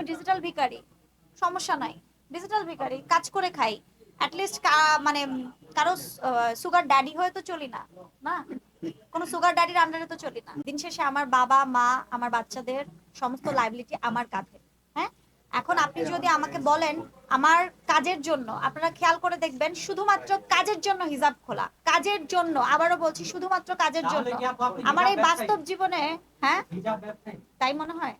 আমি ডিজিটাল ভিখারি সমস্যা নাই। ডিজিটাল ভিখারি কাজ করে খাই। অ্যাটলিস্ট মানে কারও সুগার ড্যাডি হয়ে তো চলি না না? কোনো সুগার ড্যাডির আন্ডারে তো চলি না। দিন শেষে আমার বাবা মা আমার বাচ্চাদের সমস্ত লাইবিলিটি আমার কাঁধে হ্যাঁ? এখন আপনি যদি আমাকে বলেন আমার কাজের জন্য আপনারা খেয়াল করে দেখবেন শুধুমাত্র কাজের জন্য হিসাব খোলা। কাজের জন্য আবারও বলছি শুধুমাত্র কাজের জন্য। আমার এই বাস্তব জীবনে হ্যাঁ? তাই মনে হয়?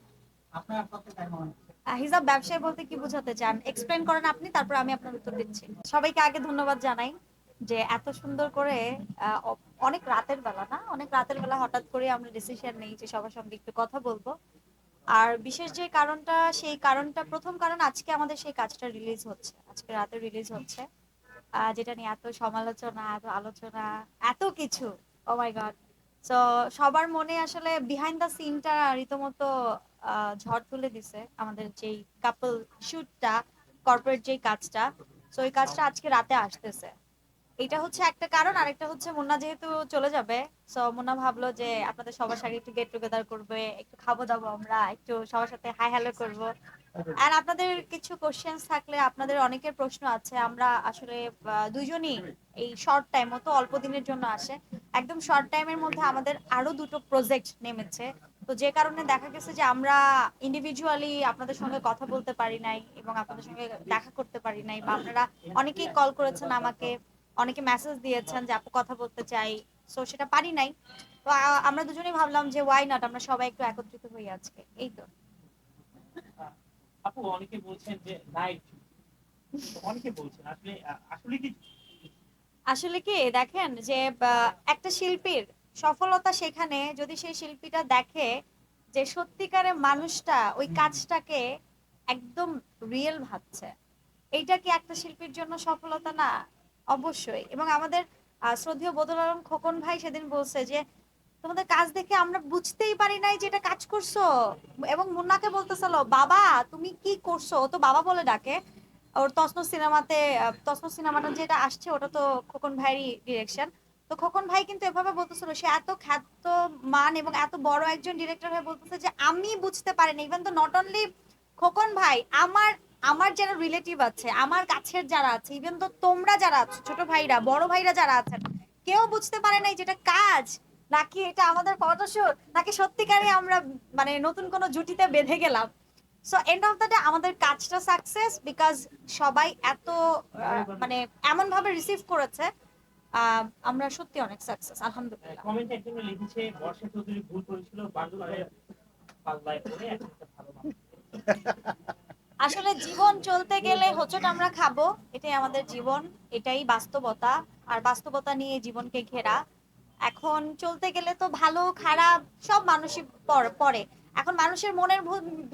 আপনার তাই মনে আহ, হিসাব ব্যবসায় বলতে কি বোঝাতে চান? এক্সপ্লেন করেন আপনি, তারপর আমি আপনার উত্তর দিচ্ছি। সবাইকে আগে ধন্যবাদ জানাই যে এত সুন্দর করে অনেক রাতের বেলা না, অনেক রাতের বেলা হঠাৎ করে আমরা ডিসিশন নেই যে সবার সঙ্গে একটু কথা বলব। আর বিশেষ যে কারণটা, সেই কারণটা, প্রথম কারণ আজকে আমাদের সেই কাজটা রিলিজ হচ্ছে। আজকে রাতে রিলিজ হচ্ছে। যেটা নিয়ে এত সমালোচনা, এত আলোচনা, এত কিছু। ও মাই গড সো সবার মনে আসলে বিহাইন্ড দ্য সিনটা রীতিমতো ঝড় তুলে দিছে আমাদের যেই কাপল শুটটা কর্পোরেট যেই কাজটা। সো ওই কাজটা আজকে রাতে আসতেছে। এটা হচ্ছে একটা কারণ, আরেকটা হচ্ছে মুন্না যেহেতু চলে যাবে সো মুন্না ভাবলো যে আপনাদের সবার সাথে একটু গেট টুগেদার করবে, একটু খাব দাবো আমরা, একটু সবার সাথে হাই হ্যালো করব। আর আপনাদের কিছু কোশ্চেন্স থাকলে আপনাদের অনেকের প্রশ্ন আছে, আমরা আসলে দুজনই এই শর্ট টাইম মতো অল্প দিনের জন্য আসে। একদম শর্ট টাইমের মধ্যে আমাদের আরও দুটো প্রজেক্ট নেমেছে। তো যে কারণে দেখা গেছে যে আমরা ইন্ডিভিজুয়ালি আপনাদের সঙ্গে কথা বলতে পারি নাই এবং আপনাদের সঙ্গে দেখা করতে পারি নাই বা আপনারা অনেকেই কল করেছেন আমাকে অনেকে মেসেজ দিয়েছেন যে আপু কথা বলতে চাই সো সেটা পারি নাই। তো আমরা দুজনেই ভাবলাম যে ওয়াই নট আমরা সবাই একটু একত্রিত হই আজকে এই তো। আপু অনেকে বলছেন যে লাইট অনেকে বলছেন আসলে আসলে কি? আসলে কি দেখেন যে একটা শিল্পীর সফলতা সেখানে যদি সেই শিল্পীটা দেখে যে সত্যিকারে মানুষটা ওই কাজটাকে একদম রিয়েল ভাবছে এইটা কি একটা শিল্পীর জন্য সফলতা? না অবশ্যই। এবং আমাদের শ্রদ্ধেয় বদল আলম খোকন ভাই সেদিন বলছে যে তোমাদের কাজ দেখে আমরা বুঝতেই পারি নাই যে এটা কাজ করছ। এবং মুন্নাকে বলতেছিল বাবা তুমি কি করছ? ও তো বাবা বলে ডাকে। ওর তসনো সিনেমাতে তসনো সিনেমাটা যেটা আসছে ওটা তো খোকন ভাইয়েরই ডিরেকশন তো খোকন ভাই কিন্তু এভাবে বলতেছিল, সে এত খ্যাত মান এবং এত বড় একজন ডিরেক্টর হয়ে বলতেছে যে আমি বুঝতে পারিনি ইভেন তো নট অনলি খোকন ভাই, আমার আমার যারা রিলেটিভ আছে, আমার কাছের যারা আছে ইভেন তো তোমরা যারা আছো, ছোট ভাইরা, বড় ভাইরা যারা আছেন, কেউ বুঝতে পারে নাই যেটা কাজ, নাকি এটা আমাদের ফটোশুট নাকি সত্যিকারে আমরা মানে নতুন কোনো জুটিতে বেঁধে গেলাম। So end of the day আমাদের কাজটা সাকসেস বিকজ সবাই এত মানে এমন ভাবে রিসিভ করেছে। আমরা সত্যি অনেক সাকসেস আলহামদুলিল্লাহ। কমেন্টে একজন লিখেছে বর্ষা চৌধুরী ভুল করেছিল বাংলায় পাল্লায় পড়ে একটা ভালো আসলে জীবন চলতে গেলে হোঁচট আমরা খাব এটাই আমাদের জীবন এটাই বাস্তবতা আর বাস্তবতা নিয়ে জীবনকে ঘেরা। এখন চলতে গেলে তো ভালো খারাপ সব মানুষই পর- পড়ে। এখন মানুষের মনের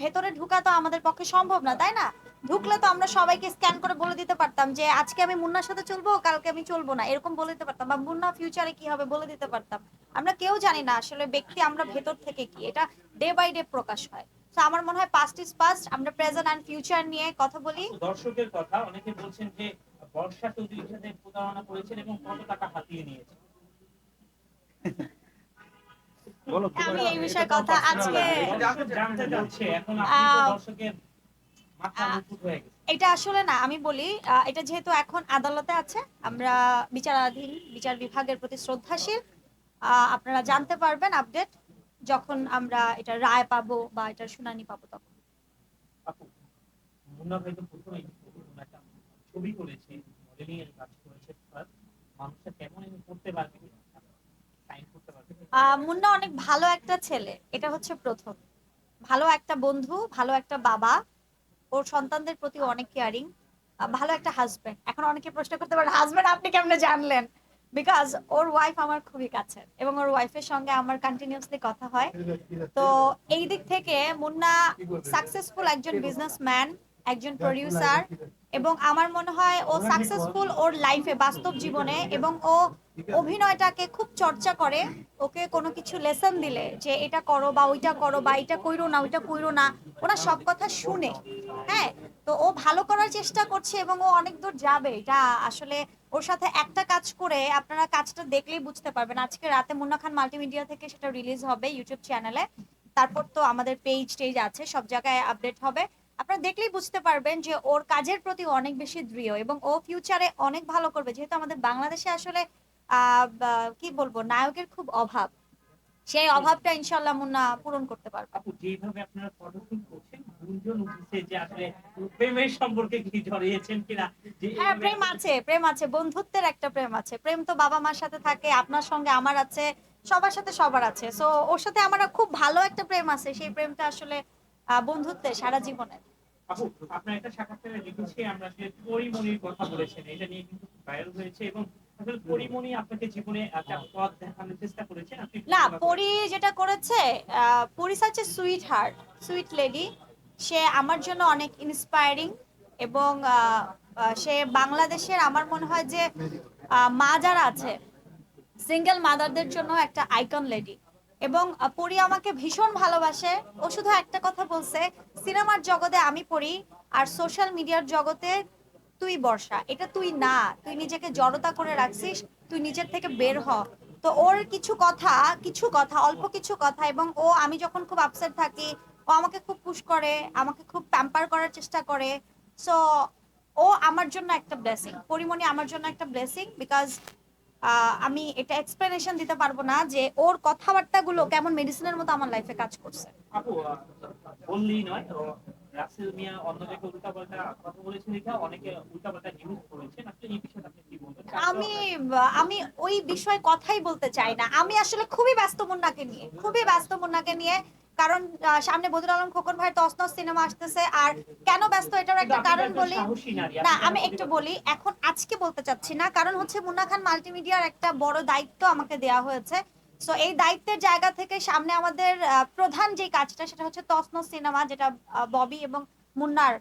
ভেতরে ঢুকা তো আমাদের পক্ষে সম্ভব না, তাই না? ঢুকলে তো আমরা সবাইকে স্ক্যান করে বলে দিতে পারতাম যে, আজকে আমি মুন্নার সাথে চলবো, কালকে আমি চলবো না। এরকম বলে দিতে পারতাম বা মুন্না ফিউচারে কি হবে বলে দিতে পারতাম। আমরা কেউ জানি না আসলে ব্যক্তি আমরা ভেতর থেকে কি, এটা ডে বাই ডে প্রকাশ হয়। তো আমার মনে হয় পাস্ট ইজ পাস্ট আমরা প্রেজেন্ট অ্যান্ড ফিউচার নিয়ে কথা বলি। দর্শকের কথা, অনেকে বলছেন যে, বর্ষা চৌধুরীর সাথে প্রতারণা করেছেন এবং কত টাকা হাতিয়ে আমি এই বিষয়ে কথা আজকে এটা আসলে না আমি বলি এটা যেহেতু এখন আদালতে আছে আমরা বিচারাধীন বিচার বিভাগের প্রতি শ্রদ্ধাশীল। আপনারা জানতে পারবেন আপডেট যখন আমরা এটা রায় পাবো বা এটার শুনানি পাবো তখন। ছবি করেছে মডেলিং এর কাজ করেছে মানুষটা কেমন করতে পারবে সাইন করতে পারবে আহ, মুন্না অনেক ভালো একটা ছেলে। এটা হচ্ছে প্রথম। ভালো একটা বন্ধু, ভালো একটা বাবা। ওর সন্তানদের প্রতি অনেক কেয়ারিং ভালো একটা হাজবেন্ড এখন অনেকে প্রশ্ন করতে পারেন হাজবেন্ড আপনি কেমনে জানলেন? বিকজ ওর ওয়াইফ আমার খুবই কাছে এবং ওর ওয়াইফের সঙ্গে আমার কন্টিনিউসলি কথা হয়। তো এই দিক থেকে মুন্না সাকসেসফুল একজন বিজনেসম্যান একজন প্রডিউসার এবং আমার মনে হয় ও সাকসেসফুল ওর লাইফে বাস্তব জীবনে এবং ও অভিনয়টাকে খুব চর্চা করে। ওকে কোনো কিছু লেসন দিলে যে এটা করো বা ওইটা করো বা এটা কইরো না ওইটা কইরো না ওরা সব কথা শুনে। হ্যাঁ তো ও ভালো করার চেষ্টা করছে এবং ও অনেক দূর যাবে। এটা আসলে ওর সাথে একটা কাজ করে আপনারা কাজটা দেখলেই বুঝতে পারবেন। আজকে রাতে মুন্না খান মাল্টিমিডিয়া থেকে সেটা রিলিজ হবে ইউটিউব চ্যানেলে তারপর তো আমাদের পেজ টেজ আছে সব জায়গায় আপডেট হবে। আপনারা দেখলেই বুঝতে পারবেন যে ওর কাজের প্রতি অনেক বেশি দৃঢ় এবং ও ফিউচারে অনেক ভালো করবে। যেহেতু আমাদের বাংলাদেশে আসলে কি বলব নায়কের খুব অভাব। সেই অভাবটা ইনশাল্লাহ মুন্না পূরণ করতে পারবে। আপু যেভাবে আপনারা ফটোশুট করছেন গুঞ্জন উঠেছে যে আসলে প্রেমের সম্পর্কে কি জড়িয়েছেন কিনা যে হ্যাঁ প্রেম আছে প্রেম আছে বন্ধুত্বের একটা প্রেম আছে। প্রেম তো বাবা মার সাথে থাকে আপনার সঙ্গে আমার আছে সবার সাথে সবার আছে। সো ওর সাথে আমার খুব ভালো একটা প্রেম আছে সেই প্রেমটা আসলে আহ, বন্ধুত্বের সারা জীবনের। আপু আপনার একটা সাক্ষাৎকারে লিখেছি আমরা আসলে পরিমণির কথা বলেছেন এটা নিয়ে কিন্তু ভাইরাল হয়েছে এবং আসলে পরিমণি আপনাকে জীবনে একটা পথ দেখানোর চেষ্টা করেছেন আপনি না পরি যেটা করেছে সুইট হার্ট সুইট লেডি সে আমার জন্য অনেক ইন্সপায়ারিং এবং সে বাংলাদেশের আমার মনে হয় যে মা যারা আছে সিঙ্গেল মাদারদের জন্য একটা আইকন লেডি এবং পরি আমাকে ভীষণ ভালোবাসে। ও শুধু একটা কথা বলছে, সিনেমার জগতে আমি পড়ি আর সোশ্যাল মিডিয়ার জগতে তুই বর্ষা। এটা তুই না, তুই নিজেকে জড়তা করে রাখছিস, তুই নিজের থেকে বের হ। তো ওর কিছু কথা কিছু কথা, অল্প কিছু কথা, এবং ও, আমি যখন খুব আপসেট থাকি, ও আমাকে খুব পুশ করে, আমাকে খুব প্যাম্পার করার চেষ্টা করে। সো ও আমার জন্য একটা ব্লেসিং পরিমণি আমার জন্য একটা ব্লেসিং বিকজ আমি এটা এক্সপ্লেনেশন দিতে পারব না যে ওর কথাবার্তাগুলো কেমন মেডিসিনের মতো আমার লাইফে কাজ করছে। আপু আহ, নয় রাসেল মিয়া অন্য উল্টাপাল্টা কথা বলেছেন দেখা অনেকে উল্টাপাল্টা নিউজ করেছেন। আসলে এই বিষয়ে আপনি কি বলবেন? আমি আমি ওই বিষয়ে কথাই বলতে চাই না। আমি আসলে খুবই ব্যস্ত মুন্নাকে নিয়ে খুবই ব্যস্ত মুন্নাকে নিয়ে কারণ সামনে বদুল আলম খোকন ভাই তসনস সিনেমা আসতেছে। আর কেন ব্যস্ত এটার একটা কারণ বলি না আমি একটু বলি এখন আজকে বলতে চাচ্ছি না। কারণ হচ্ছে মুন্না খান মাল্টিমিডিয়ার একটা বড় দায়িত্ব আমাকে দেয়া হয়েছে। তো এই দায়িত্বের জায়গা থেকে সামনে আমাদের প্রধান যে কাজটা সেটা হচ্ছে তসন সিনেমা যেটা ববি এবং মুন্নার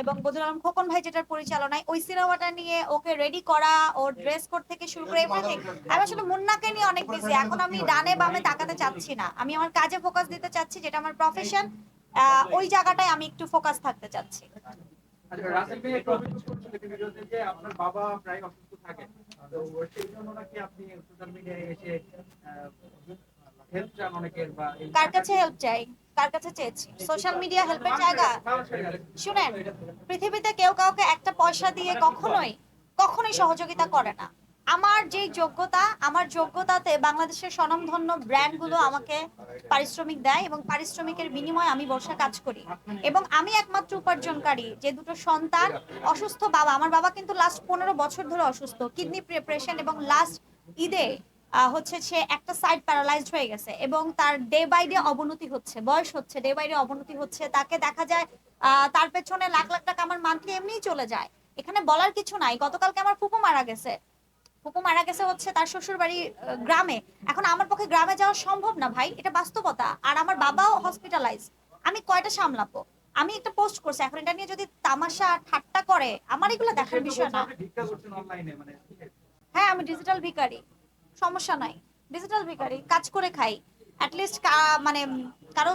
এবং বদরুল আলম খোকন ভাই যেটার পরিচালনায় ওই সিনেমাটা নিয়ে ওকে রেডি করা ওর ড্রেস কোড থেকে শুরু করে এভরিথিং আমি আসলে মুন্নাকে নিয়ে অনেক বিজি এখন আমি ডানে বামে তাকাতে চাচ্ছি না। আমি আমার কাজে ফোকাস দিতে চাচ্ছি যেটা আমার প্রফেশন ওই জায়গাটায় আমি একটু ফোকাস থাকতে চাচ্ছি। আচ্ছা, রাসেল ভাই একটু অভিযোগ করছিল একটি ভিডিওতে যে আপনার বাবা প্রায় অসুস্থ থাকেন তো সেই জন্য নাকি আপনি সোশ্যাল মিডিয়ায় এসে হেল্প চান অনেকের বা কার কাছে হেল্প চাই? কার কাছে চেয়েছি। সোশ্যাল মিডিয়া হেল্পের জায়গা। শুনেন, পৃথিবীতে কেউ কাউকে একটা পয়সা দিয়ে কখনোই কখনোই সহযোগিতা করে না। আমার যেই যোগ্যতা, আমার যোগ্যতাতে বাংলাদেশের স্বনামধন্য ব্র্যান্ডগুলো আমাকে পারিশ্রমিক দেয় এবং পারিশ্রমিকের বিনিময়ে আমি বর্ষা কাজ করি। এবং আমি একমাত্র উপার্জনকারী যে দুটো সন্তান, অসুস্থ বাবা, আমার বাবা কিন্তু লাস্ট পনেরো বছর ধরে অসুস্থ কিডনি প্রিপারেশন এবং লাস্ট ঈদে হচ্ছে সে একটা সাইড প্যারালাইজড হয়ে গেছে এবং তার ডে বাই ডে অবনতি হচ্ছে বয়স হচ্ছে ডে বাই ডে অবনতি হচ্ছে। তাকে দেখা যায় তার পেছনে লাখ লাখ টাকা আমার মান্থলি এমনিই চলে যায়। এখানে বলার কিছু নাই। গতকালকে আমার ফুপু মারা গেছে। ফুপু মারা গেছে হচ্ছে তার শ্বশুর বাড়ি গ্রামে। এখন আমার পক্ষে গ্রামে যাওয়া সম্ভব না ভাই এটা বাস্তবতা। আর আমার বাবাও হসপিটালাইজ আমি কয়টা সামলাবো? আমি একটা পোস্ট করছি। এখন এটা নিয়ে যদি তামাশা ঠাট্টা করে আমার এগুলো দেখার বিষয় না। মানে হ্যাঁ আমি ডিজিটাল ভিখারি। সমস্যা নাই। ডিজিটাল ভিখারি কাজ করে খাই। অ্যাটলিস্ট মানে কারও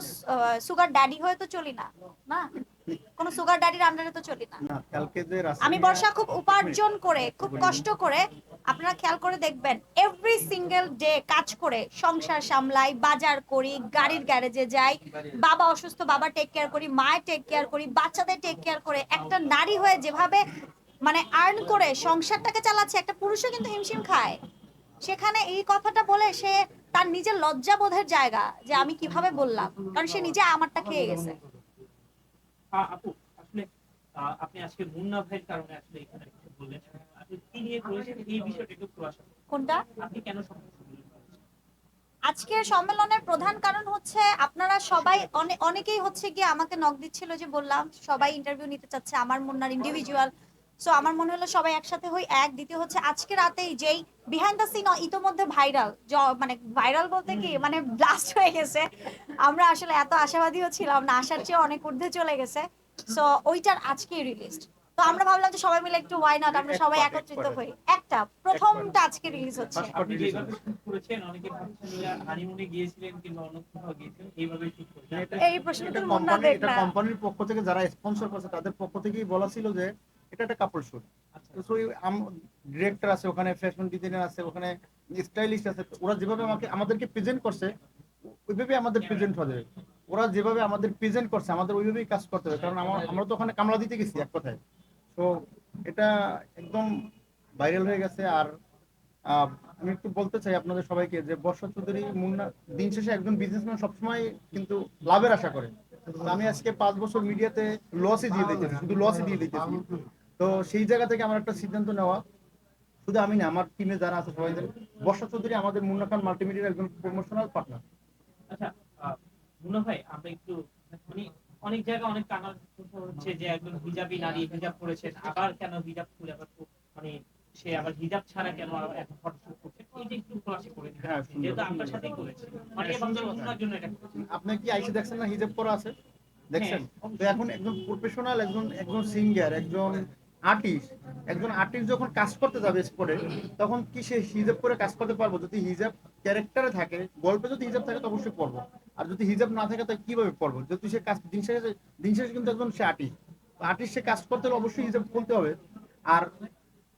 সুগার ড্যাডি হয়ে তো চলি না না? কোনো সুগার ড্যাডির আন্ডারে তো চলি না। আমি বর্ষা খুব উপার্জন করে খুব কষ্ট করে আপনারা খেয়াল করে দেখবেন এভরি সিঙ্গেল ডে কাজ করে সংসার সামলাই বাজার করি গাড়ির গ্যারেজে যাই বাবা অসুস্থ বাবা টেক কেয়ার করি মায়ের টেক কেয়ার করি বাচ্চাদের টেক কেয়ার করে একটা নারী হয়ে যেভাবে মানে আর্ন করে সংসারটাকে চালাচ্ছে একটা পুরুষও কিন্তু হিমশিম খায়। সেখানে এই কথাটা বলে সে তার নিজের লজ্জা বোধের জায়গা যে আমি কীভাবে বললাম কারণ সে নিজে আমারটা খেয়ে গেছে। আপু আসলে আপনি আজকে মুন্না ভাইয়ের কারণে আসলে এখানে কিছু বললেন। করেছেন এই বিষয়টা একটু খোলাসা কোনটা? আপনি কেন আজকের সম্মেলনের প্রধান কারণ হচ্ছে আপনারা সবাই অনে- অনেকেই হচ্ছে গিয়ে আমাকে নক দিচ্ছিল যে বললাম সবাই ইন্টারভিউ নিতে চাচ্ছে আমার মুন্নার ইন্ডিভিজুয়াল সো আমার মনে হলো সবাই একসাথে হই এক। দ্বিতীয় হচ্ছে আজকে রাতেই যেই বিহাইন্ড দ্য সিন ইতোমধ্যে ভাইরাল মানে ভাইরাল বলতে কি মানে ব্লাস্ট হয়ে গেছে। আমরা আসলে এত আশাবাদীও ছিলাম না আসার চেয়ে অনেক ঊর্ধ্বে চলে গেছে। সো ওইটার আজকেই রিলিজ তো আমরা ভাবলাম যে সবাই মিলে একটু ওয়াই নট আমরা সবাই একত্রিত হই। একটা প্রথমটা আজকে রিলিজ হচ্ছে। আপনি যেভাবে শুট করেছেন অনেকে ভাবছেন যে হানিমুনে গিয়েছিলেন কিংবা অন্য কোথাও গিয়েছিলেন এইভাবে শুট করেছেন। এই প্রশ্নটা কোম্পানির পক্ষ থেকে যারা স্পন্সর করছে তাদের পক্ষ থেকেই বলা ছিল যে এটা একটা কাপড় শুট তো ডিরেক্টর আছে ওখানে ফ্যাশন ডিজাইনার আছে ওখানে স্টাইলিস্ট আছে ওরা যেভাবে আমাকে আমাদেরকে প্রেজেন্ট করছে ওইভাবে আমাদের প্রেজেন্ট হবে ওরা যেভাবে আমাদের প্রেজেন্ট করছে আমাদের ওইভাবেই কাজ করতে হবে কারণ আমার আমরা তো ওখানে কামলা দিতে গেছি এক কথায়। তো এটা একদম ভাইরাল হয়ে গেছে আর আমি একটু বলতে চাই আপনাদের সবাইকে যে বর্ষা চৌধুরী মুন্না দিন শেষে একজন বিজনেসম্যান সবসময় কিন্তু লাভের আশা করে। আমি আজকে পাঁচ বছর মিডিয়াতে লসই দিয়ে দিতেছি শুধু লসই দিয়ে দিতেছি। তো সেই জায়গা থেকে আমার একটা সিদ্ধান্ত নেওয়া। শুধু আমি না আমার টিমে যারা আছে সবাই বর্ষা চৌধুরী আমাদের মুন্না খান মাল্টিমিডিয়ার একজন প্রমোশনাল পার্টনার আচ্ছা মুন্না ভাই আমরা একটু মানে অনেক জায়গায় অনেক কানা হচ্ছে যে একজন হিজাবি নারী হিজাব করেছেন। আবার কেন হিজাব খুলে? আবার মানে সে আবার হিজাব ছাড়া কেন এখন ফটোশুট করছে? এই যে একটু খোলাসা করে হ্যাঁ। যেহেতু আপনার সাথেই করেছে। মানে এবং জন্য এটা আপনি কি আইসে দেখছেন না হিজাব করা আছে? দেখছেন? হ্যাঁ, তো এখন একজন প্রফেশনাল একজন একজন সিঙ্গার একজন আর্টিস্ট একজন আর্টিস্ট যখন কাজ করতে যাবে স্পোর্টে তখন কি সে হিজাব করে কাজ করতে পারব? যদি হিজাব ক্যারেক্টারে থাকে গল্পে যদি হিজাব থাকে তো অবশ্যই পড়ব। আর যদি হিজাব না থাকে তাহলে কীভাবে পড়ব? যদি সে কাজ দিন শেষে দিন শেষে কিন্তু একজন সে আর্টিস্ট আর্টিস্ট সে কাজ করতে হলে অবশ্যই হিজাব খুলতে হবে। আর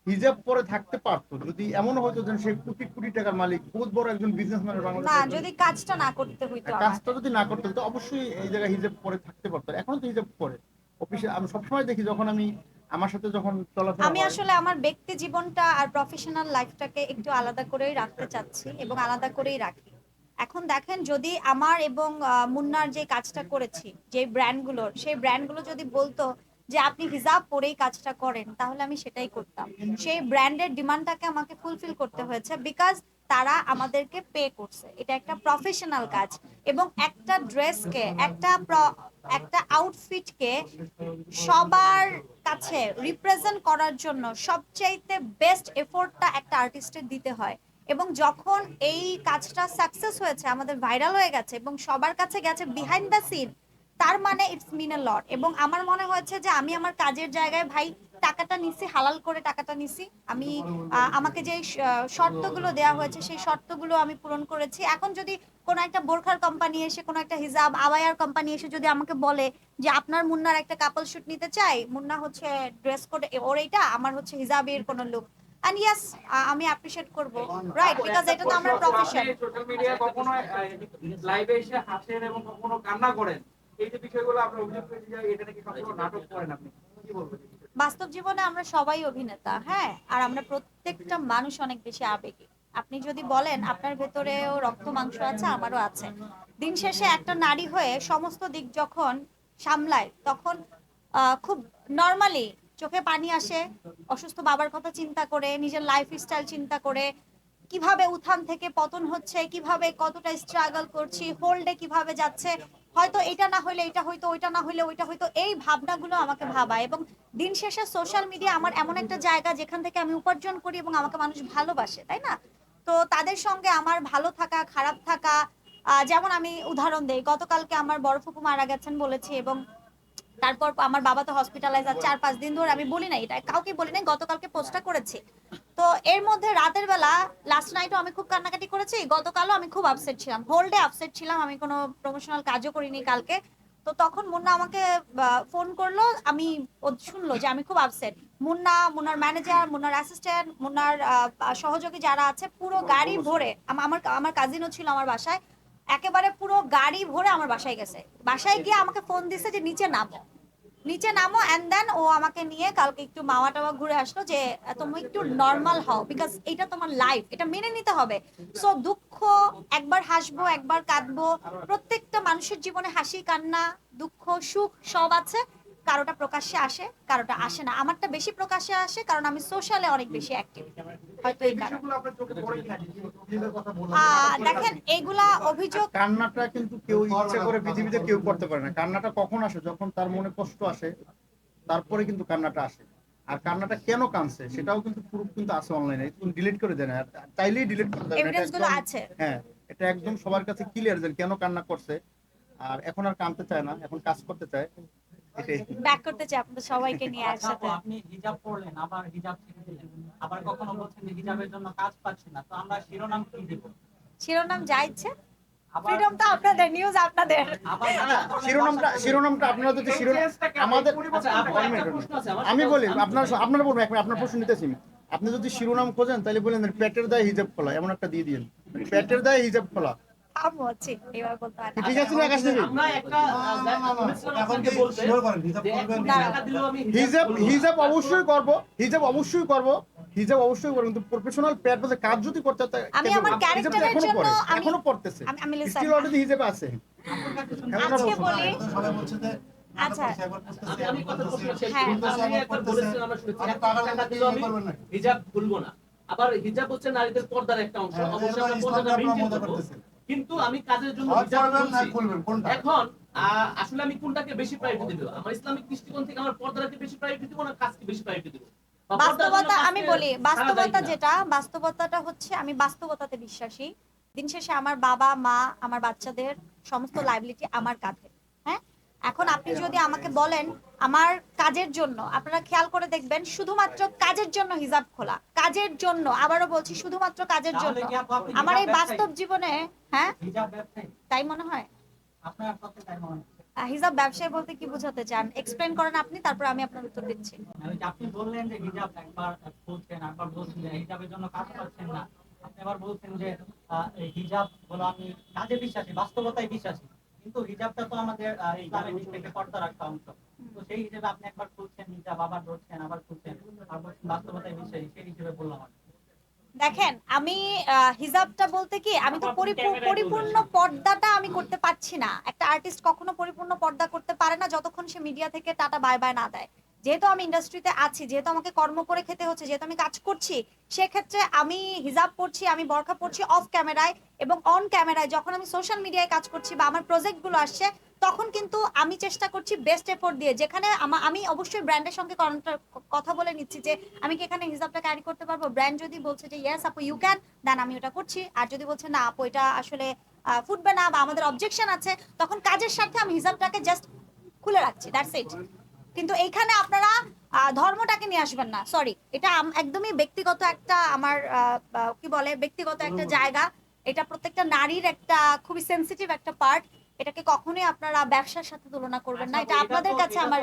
হিজাব পরে থাকতে পারতো। যদি এমন হতো যে সে কোটি কোটি টাকার মালিক বহুত বড় একজন বিজনেসম্যান না যদি কাজটা না করতে হইতো কাজটা যদি না করতে হতো অবশ্যই এই জায়গায় হিজাব পরে থাকতে পারতো। এখন তো হিজাব পরে। অফিসে আমি সবসময় দেখি যখন আমি আমার সাথে যখন চলাফেরা আমি আসলে আমার ব্যক্তি জীবনটা আর প্রফেশনাল লাইফটাকে একটু আলাদা করেই রাখতে চাচ্ছি এবং আলাদা করেই রাখি। এখন দেখেন যদি আমার এবং মুন্নার যে কাজটা করেছি যে ব্র্যান্ডগুলোর সেই ব্র্যান্ডগুলো যদি বলতো যে আপনি হিজাব পরেই কাজটা করেন তাহলে আমি সেটাই করতাম। সেই ব্র্যান্ডের ডিমান্ডটাকে আমাকে ফুলফিল করতে হয়েছে বিকজ তারা আমাদেরকে পে করছে। এটা একটা প্রফেশনাল কাজ। এবং একটা ড্রেসকে একটা একটা আউটফিটকে সবার কাছে রিপ্রেজেন্ট করার জন্য সবচাইতে বেস্ট এফোর্টটা একটা আর্টিস্টের দিতে হয়। এবং যখন এই কাজটা সাকসেস হয়েছে, আমাদের ভাইরাল হয়ে গেছে এবং সবার কাছে গেছে বিহাইন্ড দ্য সিন তার মানে ইটস মিন এ লট এবং আমার মনে হয়েছে যে আমি আমার কাজের জায়গায় ভাই টাকাটা নিছি হালাল করে টাকাটা নিছি। আমি আমাকে যে শর্তগুলো দেওয়া হয়েছে সেই শর্তগুলো আমি পূরণ করেছি। এখন যদি কোনো একটা বোরখার কোম্পানি এসে কোনো একটা হিজাব আবায়ার কোম্পানি এসে যদি আমাকে বলে যে আপনার মুন্নার একটা কাপল শুট নিতে চাই মুন্না হচ্ছে ড্রেস কোড ওর এইটা আমার হচ্ছে হিজাবের কোনো লুক এন্ড ইয়েস আমি অ্যাপ্রিশিয়েট করব। রাইট বিকজ এটা তো আমার প্রফেশন সোশ্যাল মিডিয়া কখনো লাইভে এসে হাসেন এবং কখনো কান্না করেন? বাস্তব জীবনে আমরা সবাই অভিনেতা হ্যাঁ? আর আমরা প্রত্যেকটা মানুষ অনেক বেশি আবেগী। আপনি যদি বলেন, আপনার ভেতরেও রক্ত মাংস আছে, আমারও আছে। দিন শেষে একটা নারী হয়ে সমস্ত দিক যখন সামলায়, তখন খুব নর্মালি চোখে পানি আসে, অসুস্থ বাবার কথা চিন্তা করে, নিজের লাইফ স্টাইল চিন্তা করে, কীভাবে উত্থান থেকে পতন হচ্ছে, কীভাবে কতটা স্ট্রাগল করছি হোল্ডে কীভাবে যাচ্ছে হয়তো এটা না হলে এটা হয়তো ওইটা না হলে ওইটা হয়তো এই ভাবনাগুলো আমাকে ভাবায়। এবং দিন শেষে সোশ্যাল মিডিয়া আমার এমন একটা জায়গা যেখান থেকে আমি উপার্জন করি এবং আমাকে মানুষ ভালোবাসে, তাই না? তো তাদের সঙ্গে আমার ভালো থাকা, খারাপ থাকা যেমন আমি উদাহরণ দেই, গতকালকে আমার বড় ফুপু মারা গেছেন বলেছি এবং তারপর আমার বাবা তো হসপিটালাইজ আর চার পাঁচ দিন ধরে আমি বলি নাই, এটা কাউকে বলি নাই, গতকালকে পোস্টটা করেছি। তো এর মধ্যে রাতের বেলা লাস্ট নাইটও আমি খুব কান্নাকাটি করেছি, গতকালও আমি খুব আপসেট ছিলাম হোল ডে আপসেট ছিলাম, আমি কোনো প্রমোশনাল কাজও করিনি কালকে। তো তখন মুন্না আমাকে ফোন করল, আমি শুনলো যে আমি খুব আপসেট মুন্না, মুন্নার ম্যানেজার মুন্নার অ্যাসিস্ট্যান্ট মুন্নার সহযোগী যারা আছে, পুরো গাড়ি ভরে, আম- আমার আমার কাজিনও ছিল আমার বাসায় একেবারে পুরো গাড়ি ভরে আমার বাসায় গেছে। বাসায় গিয়ে আমাকে ফোন দিছে যে, নিচে নামো। নিচে নামো অ্যান্ড দেন ও আমাকে নিয়ে কালকে একটু মাওয়া টাওয়া ঘুরে আসলো যে, তুমি একটু নর্মাল হও বিকজ এটা তোমার লাইফ এটা মেনে নিতে হবে। সো দুঃখ, একবার হাসবো, একবার কাঁদবো, প্রত্যেকটা মানুষের জীবনে হাসি, কান্না, দুঃখ, সুখ সব আছে। কারোটা প্রকাশ্যে আসে কারোটা আসে না। আমারটা বেশি প্রকাশ্যে আসে কারণ আমি সোশ্যালে অনেক বেশি অ্যাক্টিভ হয়তো এই কারণে। দেখেন এগুলা অভিযোগ কান্নাটা কিন্তু কেউ ইচ্ছে করে পৃথিবীতে কেউ করতে পারে না। কান্নাটা কখন আসে? যখন তার মনে কষ্ট আসে তারপরে কিন্তু কান্নাটা আসে। আর কান্নাটা কেন কানছে সেটাও কিন্তু প্রুফ কিন্তু আছে অনলাইনে ডিলিট করে দেন। আর চাইলেই ডিলিট করে দেন। এভিডেন্সগুলো আছে। হ্যাঁ এটা একদম সবার কাছে ক্লিয়ার যে কেন কান্না করছে। আর এখন আর কানতে চায় না এখন কাজ করতে চায়। ব্যাক করতে চাই আপনাদের সবাইকে নিয়ে আচ্ছা একসাথে। আপনি হিজাব পড়লেন আবার হিজাব ছেড়ে দিলেন। আবার কখনো বলছেন যে হিজাবের জন্য কাজ পাচ্ছি না তো আমরা শিরোনাম কি দিব? শিরোনাম যা ইচ্ছে। আবার ফ্রিডম তো আপনাদের নিউজ আপনাদের। শিরোনামটা শিরোনামটা আপনারা যদি শিরোনাম আমাদের আচ্ছা, আপু, one একটা minute, প্রশ্ন আছে আমার। আমি বলি আপনার আপনার বলব এক মিনিট, আপনার প্রশ্ন নিতেছি। আপনি যদি শিরোনাম খোঁজেন তাহলে বলেন পেটের দায় হিজাব খোলা এমন একটা দিয়ে দিন পেটের দায় হিজাব খোলা। থামো আছে এবার বলতে ঠিক আছে না আকাশ নবী আমরা একটা আপনাকে বলতে যে এক কোটি দাঁড়াও। টাকা দিলেও আমি হিজাব না। হিজাব অবশ্যই করব হিজাব অবশ্যই করব হিজাব অবশ্যই করব কিন্তু প্রফেশনাল প্যাড বাজে কাজ যদি করতে আমি আমার ক্যারেক্টারের জন্য আমি এখনও পড়তেছে আমি আমি স্টিল অলরেডি হিজাবে আছে আপুর কাছে শুনতে এখন আজকে বলি সবাই বলছে যে আচ্ছা। আমি আমি কথা প্রশ্ন শেষ। করি। আপনি একবার বলেছিলেন আমরা শুনেছি টাকা দিলেও আমি হিজাব খুলবো না আবার হিজাব হচ্ছে নারীদের পর্দার একটা অংশ হ্যাঁ, অবশ্যই আমরা পর্দাটা করব। কিন্তু আমি কাজের জন্য এখন আসলে আমি কোনটাকে বেশি প্রায়োরিটি দিব? আমার ইসলামিক দৃষ্টিকোণ থেকে আমার পর্দাটাকে বেশি প্রায়োরিটি দিব না কাজকে বেশি প্রায়োরিটি দিব? বাস্তবতা আমি বলি বাস্তবতা যেটা বাস্তবতাটা হচ্ছে আমি বাস্তবতাতে বিশ্বাসী। দিন শেষে আমার বাবা মা আমার বাচ্চাদের সমস্ত লাইবিলিটি আমার কাঁধে হ্যাঁ? এখন আপনি যদি আমাকে বলেন আমার কাজের জন্য। আপনারা খেয়াল করে দেখবেন শুধুমাত্র কাজের জন্য হিজাব খোলা। কাজের জন্য আবারও বলছি শুধুমাত্র কাজের জন্য। আমার এই বাস্তব জীবনে হ্যাঁ? ব্যবসায়ী? তাই মনে হয়? হিজাব ব্যবসায় বলতে কি বোঝাতে চান? এক্সপ্লেন করেন আপনি তারপর আমি আপনার উত্তর দিচ্ছি। মানে আপনি বললেন যে হিজাব একবার খুলছেন একবার বলছেন যে হিজাবের জন্য কাজ পাচ্ছেন না। আপনি আবার বলছেন যে হিজাব বলো আমি কাজে বিশ্বাসী বাস্তবতায় বিশ্বাসী। কিন্তু হিজাবটা তো আমাদের ইসলামের দিক থেকে একটা অংশ। তো সেই হিসেবে আপনি একবার খুলছেন হিজাব আবার ধরছেন আবার খুলছেন আবার বাস্তবতায় বিষয় সেই হিসেবে বললাম আর দেখেন আমি আহ, হিজাবটা বলতে কি আমি তো পরিপূর্ণ পর্দাটা আমি করতে পারছি না। একটা আর্টিস্ট কখনো পরিপূর্ণ পর্দা করতে পারে না যতক্ষণ সে মিডিয়া থেকে টাটা বাই বাই না দেয়। যেহেতু আমি ইন্ডাস্ট্রিতে আছি, যেহেতু আমাকে কর্ম করে খেতে হচ্ছে, যেহেতু আমি কাজ করছি, সেক্ষেত্রে আমি হিজাব পড়ছি, আমি বরখা পড়ছি অফ ক্যামেরায় এবং অন ক্যামেরায় যখন আমি সোশ্যাল মিডিয়ায় কাজ করছি বা আমার প্রজেক্টগুলো আসছে, তখন কিন্তু আমি চেষ্টা করছি বেস্ট এফোর্ট দিয়ে, যেখানে আমি অবশ্যই ব্র্যান্ডের সঙ্গে কথা বলে নিচ্ছি যে, আমি কি এখানে হিসাবটা ক্যারি করতে পারব? ব্র্যান্ড যদি বলছে যে ইয়েস আপু ইউ ক্যান দেন আমি ওটা করছি। আর যদি বলছে, না, আপু, এটা আসলে ফুটবে না বা আমাদের অবজেকশন আছে, তখন কাজের সাথে আমি হিসাবটাকে জাস্ট খুলে রাখছি দ্যাটস ইট কিন্তু এইখানে আপনারা আহ, ধর্মটাকে নিয়ে আসবেন না। সরি এটা একদমই ব্যক্তিগত একটা আমার কি বলে ব্যক্তিগত একটা জায়গা। এটা প্রত্যেকটা নারীর একটা খুবই সেন্সিটিভ একটা পার্ট এটাকে কখনোই আপনারা ব্যবসার সাথে তুলনা করবেন না। আচ্ছা, এটা আপনাদের কাছে আমার।